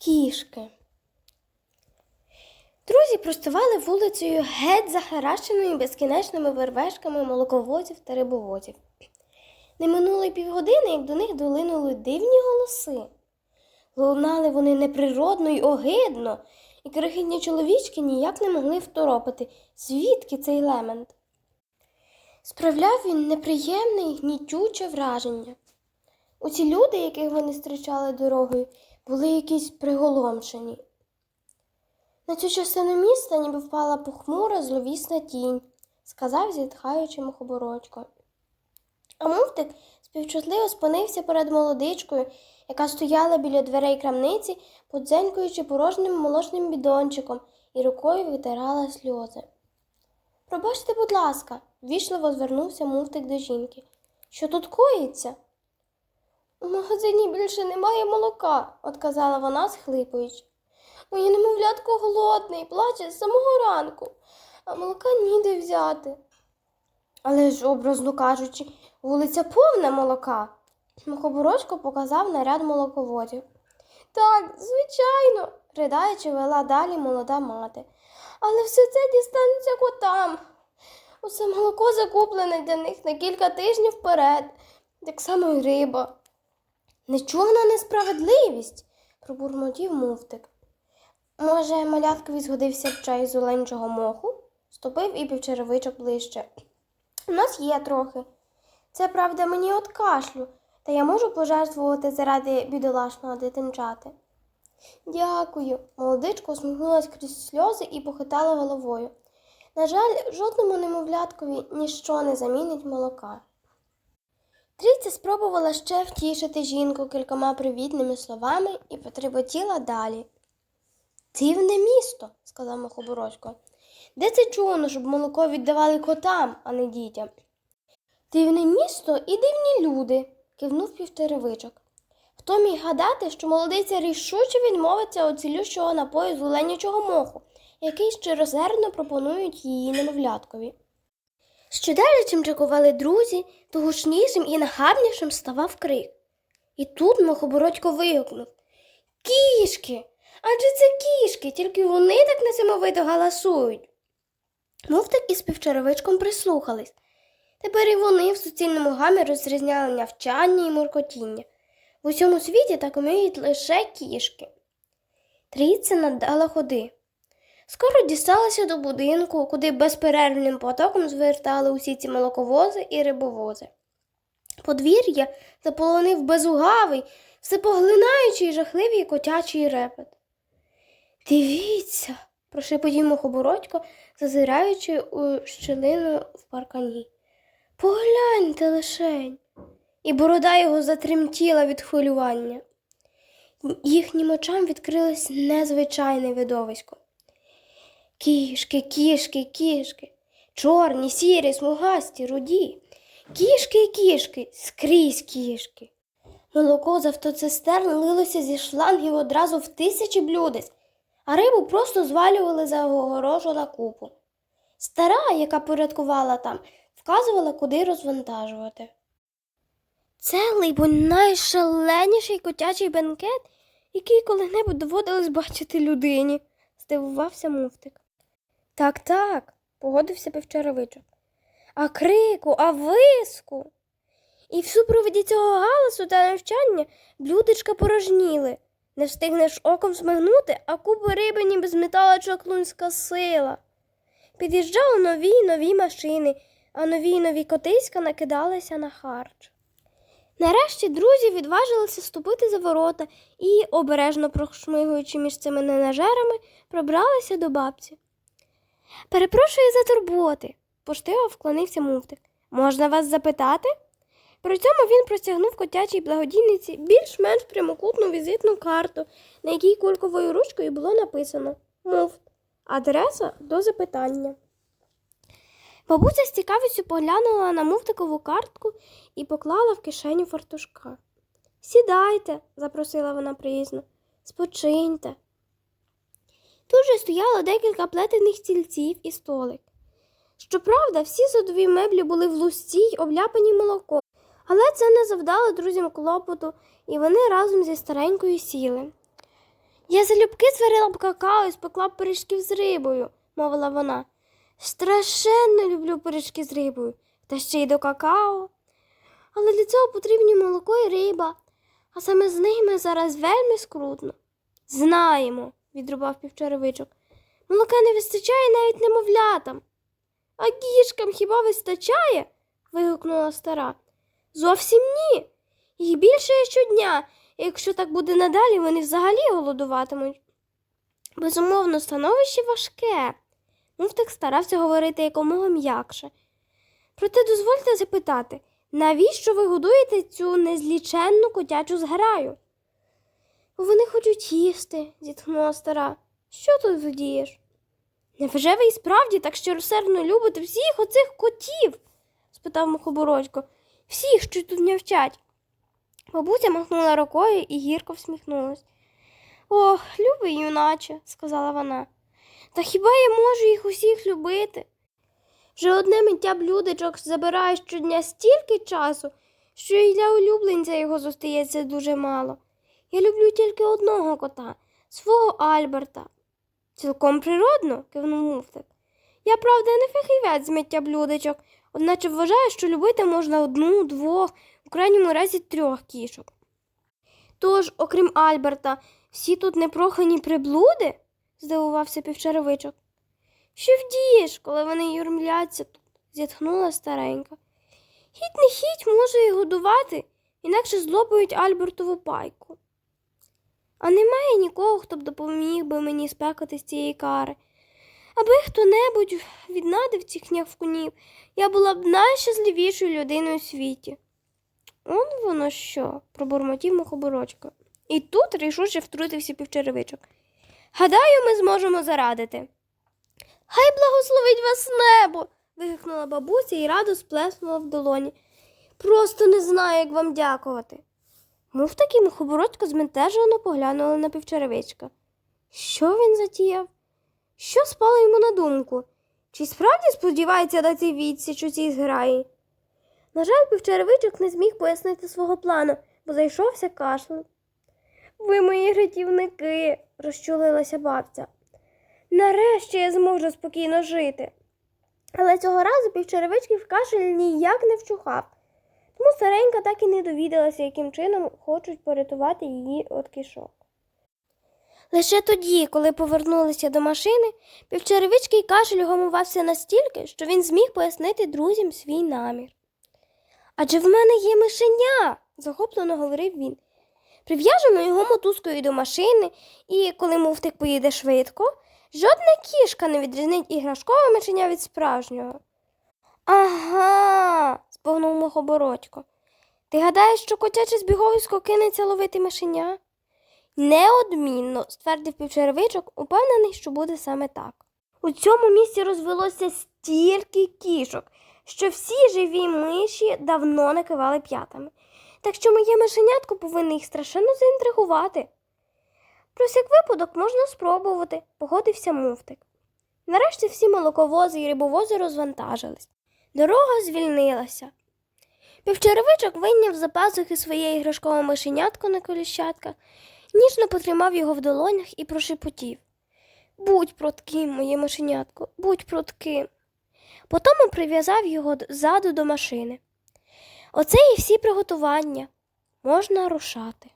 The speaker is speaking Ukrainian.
Кішки. Друзі простували вулицею геть захаращеною безкінечними вервешками молоковозів та рибовозів. Не минуло й півгодини, як до них долинули дивні голоси. Лунали вони неприродно й огидно, і крихітні чоловічки ніяк не могли второпати, звідки цей лемент. Справляв він неприємне й гнітюче враження. Оці люди, яких вони зустрічали дорогою, були якісь приголомшені. На цю частину міста ніби впала похмура зловісна тінь, сказав зітхаючи мухобородько. А муфтик співчутливо спинився перед молодичкою, яка стояла біля дверей крамниці, подзенькуючи порожнім молочним бідончиком і рукою витирала сльози. Пробачте, будь ласка, ввічливо звернувся муфтик до жінки. Що тут коїться? У магазині більше немає молока, отказала вона, схлипуючи. Моє немовлятко голодне і плаче з самого ранку, а молока ніде взяти. Але ж, образно кажучи, вулиця повна молока. Мухоборочко показав наряд молоководів. Так, звичайно, ридаючи, вела далі молода мати. Але все це дістанеться котам. Усе молоко закуплене для них на кілька тижнів вперед, так само й риба. Нечувана несправедливість, пробурмотів муфтик. Може, маляткові згодився б чай з оленчого моху? Ступив і півчеревичок ближче. У нас є трохи. Це правда мені от кашлю, та я можу пожертвувати заради бідолашного дитинчати. Дякую. Молодичка усміхнулась крізь сльози і похитала головою. На жаль, жодному немовляткові ніщо не замінить молока. Трійця спробувала ще втішити жінку кількома привітними словами і потреботіла далі. Дивне місто, сказав Мохобородько. Де це чуно, щоб молоко віддавали котам, а не дітям? Дивне місто і дивні люди, кивнув півтеревичок. Хто міг гадати, що молодиця рішуче відмовиться від цілющого напою з оленячого моху, який щирозерно пропонують її немовляткові. Що далі чим чекували друзі, то гучнішим і нахабнішим ставав крик. І тут Мохобородько вигукнув Кішки! Адже це кішки, тільки вони так несамовито галасують. Муфтик із півчаровичком прислухались. Тепер і вони в суцільному гамі розрізняли нявчання і муркотіння. В усьому світі так уміють лише кішки. Трійця надала ходи. Скоро дісталася до будинку, куди безперервним потоком звертали усі ці молоковози і рибовози. Подвір'я заполонив безугавий, всепоглинаючий жахливий котячий репет. Дивіться, прошепотів Мухобородько, зазираючи у щілину в паркані. Погляньте лишень. І борода його затремтіла від хвилювання. Їхнім очам відкрилось незвичайне видовисько. Кішки, кішки, кішки, чорні, сірі, смугасті, руді. Кішки кішки, скрізь кішки. Молоко з автоцистерн лилося зі шлангів одразу в тисячі блюдець, а рибу просто звалювали за огорожу на купу. Стара, яка порядкувала там, вказувала, куди розвантажувати. Це, либонь, найшаленіший котячий бенкет, який коли-небудь доводилось бачити людині, здивувався муфтик. Так, так, погодився півчаровичок. А крику, а виску. І в супроводі цього галасу та навчання блюдечка порожніли. Не встигнеш оком смигнути, а купи риби ніби зметала чаклунська сила. Під'їжджали нові й нові машини, а нові й нові котиська накидалися на харч. Нарешті друзі відважилися ступити за ворота і, обережно прошмигуючи між цими ненажерами, пробралися до бабці. Перепрошую за турботи, поштиво вклонився муфтик. Можна вас запитати? При цьому він простягнув котячій благодійниці більш-менш прямокутну візитну карту, на якій кульковою ручкою було написано Муфт. Адреса до запитання. Бабуся з цікавістю поглянула на муфтикову картку і поклала в кишеню фартушка. Сідайте, запросила вона приязно, спочиньте. Тут же стояло декілька плетених стільців і столик. Щоправда, всі садові меблі були в лусті й обляпані молоком, але це не завдало друзям клопоту, і вони разом зі старенькою сіли. Я залюбки зварила б какао і спекла б пиріжків з рибою, мовила вона. Страшенно люблю пиріжки з рибою, та ще й до какао. Але для цього потрібні молоко і риба, а саме з ними зараз вельми скрутно. Знаємо, відрубав півчеревичок. Молока не вистачає навіть немовлятам. А кішкам хіба вистачає? вигукнула стара. Зовсім ні. Їх більше щодня, і якщо так буде надалі, вони взагалі голодуватимуть. Безумовно, становище важке. Муфтик старався говорити якомога м'якше. Проте дозвольте запитати, навіщо ви годуєте цю незліченну котячу зграю? «Бо Вони хочуть їсти, зітхнула стара. Що тут вдієш? Невже ви і справді так щиросердно любите всіх оцих котів? спитав мухобородько. Всіх, що тут нявчать. Бабуся махнула рукою і гірко всміхнулась. Ох, любий юначе, сказала вона. Та хіба я можу їх усіх любити? Вже одне миття блюдечок забирає щодня стільки часу, що і для улюбленця його зостається дуже мало. Я люблю тільки одного кота, свого Альберта. Цілком природно, кивнув муфтик. Я, правда, не фахівець з миття блюдечок, одначе вважаю, що любити можна одну, двох, у крайньому разі трьох кішок. Тож, окрім Альберта, всі тут непрохані приблуди? здивувався півчаровичок. Що вдієш, коли вони юрмляться тут? зітхнула старенька. Хіть не хіть може і годувати, інакше злопають Альбертову пайку. А немає нікого, хто б допоміг би мені спекати з цієї кари. Аби хто-небудь віднадив цих нявкунів, я була б найщасливішою людиною у світі. Он воно що, пробурмотів мухоборочка. І тут рішуче втрутився півчеревичок. Гадаю, ми зможемо зарадити. Хай благословить вас небо. вигукнула бабуся і радо сплеснула в долоні. Просто не знаю, як вам дякувати. Мов таки мухобородько зментежено поглянула на півчеревичка. Що він затіяв? Що спало йому на думку? Чи справді сподівається дати відсіч у цій зграї? На жаль, півчеревичок не зміг пояснити свого плану, бо зайшовся кашлем. Ви мої рятівники, розчулилася бабця. Нарешті я зможу спокійно жити. Але цього разу півчеревичків кашель ніяк не вчухав. Тому старенька так і не довідалася, яким чином хочуть порятувати її від кишок. Лише тоді, коли повернулися до машини, півчеревички кашель гамувався настільки, що він зміг пояснити друзям свій намір. Адже в мене є мишеня, захоплено говорив він. Прив'яжемо його мотузкою до машини, і коли муфтик поїде швидко, жодна кішка не відрізнить іграшкове мишеня від справжнього. Ага, сповнув мухобородько. Ти гадаєш, що котяче збіговисько кинеться ловити мишеня? Неодмінно, ствердив півчеревичок, упевнений, що буде саме так. У цьому місці розвелося стільки кішок, що всі живі миші давно не кивали п'ятами. Так що моє мишенятко повинне їх страшенно заінтригувати. Про всяк випадок можна спробувати, погодився муфтик. Нарешті всі молоковози і рибовози розвантажились. Дорога звільнилася. Півчеревичок вийняв за пазухи своє іграшкове мишенятко на коліщатках, ніжно потримав його в долонях і прошепотів. Будь протким, моє мишенятко, будь протким. Потім прив'язав його ззаду до машини. Оце і всі приготування. Можна рушати.